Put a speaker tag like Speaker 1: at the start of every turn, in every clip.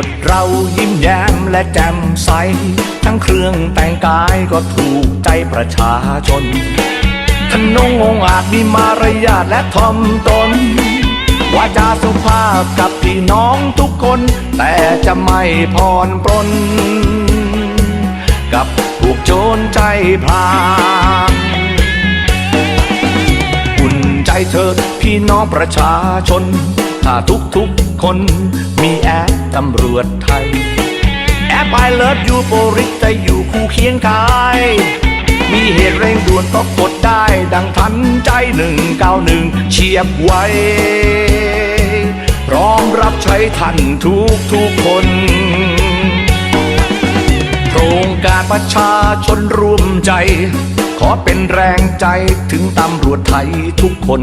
Speaker 1: วจเรายิ้มแย้มและแจ่มใส ทั้งเครื่องแต่งกายก็ถูกใจประชาชนทนงองอาจมีมารยาทและทอมตนวาจาสุภาพกับพี่น้องทุกคน แต่จะไม่พรปรน กับพวกโจรใจพรางอุ่นใจเธอพี่น้องประชาชน ถ้าทุกทุกๆคนมีแอปตำรวจไทย แอปไอเลิฟยูโปริสจะอยู่คู่เคียงกาย มีเหตุเร่งด่วนก็กดได้ดังทันใจหนึ่งเก้าหนึ่งเฉียบไวพร้อมรับใช้ท่านทุกทุกๆคนโครงการประชาชนร่วมใจ ขอเป็นแรงใจถึงตำรวจไทยทุกคน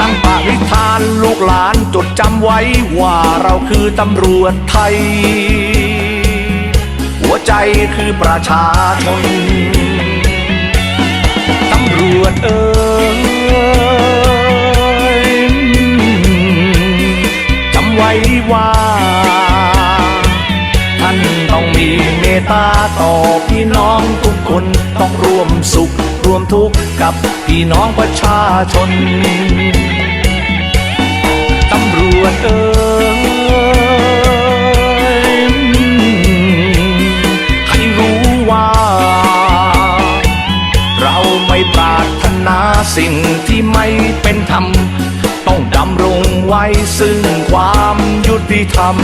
Speaker 1: ตั้งปณิธานลูกหลานจดจำไว้ว่าเราคือตำรวจไทย หัวใจคือประชาชนตำรวจเอ่ยจำไว้ว่าท่านต้องมีเมตตาต่อพี่น้องทุกคนต้องร่วมสุข ร่วมทุกข์กับพี่น้องประชาชน ตำรวจเอ่ยให้รู้ว่า เราไม่ปรารถนาสิ่งที่ไม่เป็นธรรม ต้องดำรงไว้ซึ่งความยุติธรรม